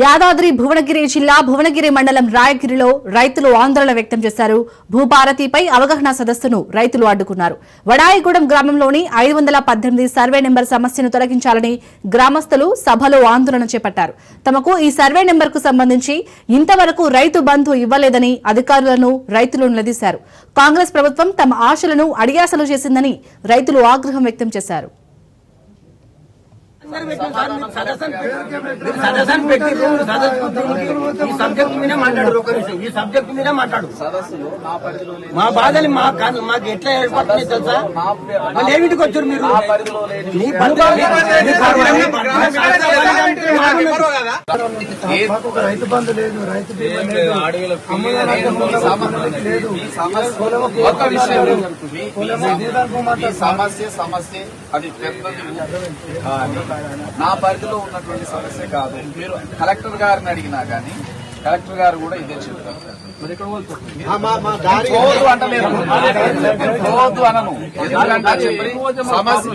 యాదాద్రి భువనగిరి జిల్లా భువనగిరి మండలం రాయగిరిలో రైతులు ఆందోళన వ్యక్తం చేశారు. భూభారతిపై అవగాహన సదస్సును రైతులు అడ్డుకున్నారు. వడాయిగూడెం గ్రామంలోని ఐదు వందల పద్దెనిమిది సర్వే నెంబర్ సమస్యను తొలగించాలని గ్రామస్తులు సభలో ఆందోళన చేపట్టారు. తమకు ఈ సర్వే నెంబర్కు సంబంధించి ఇంతవరకు రైతు బంధు ఇవ్వలేదని అధికారులను రైతులు నిలదీశారు. కాంగ్రెస్ ప్రభుత్వం తమ ఆశలను అడియాసలు చేసిందని రైతులు ఆగ్రహం వ్యక్తం చేశారు. సదస్సు పెట్టి ఈ సబ్జెక్ట్ మీదే మాట్లాడు ఒక నిమిషం. ఈ సబ్జెక్ట్ మీదే మాట్లాడు. మా బాధలు మా కాదు మాకు ఎట్లా ఏర్పడుతున్నాయి తెలుసా? మళ్ళీ ఏమిటికి వచ్చారు మీరు నా పరిధిలో లేని మీ పరిధిలో మీ పరిధిలో మాకు ఒక రైతు బంధు లేదు రైతు సమస్య సమస్య అది పెద్దది. నా పరిధిలో ఉన్నటువంటి సమస్య కాదు. మీరు కలెక్టర్ గారిని అడిగినా కానీ కలెక్టర్ గారు కూడా ఇదే చెప్తారు. పోదు అనను. ఎందుకంటే చెప్పి సమస్య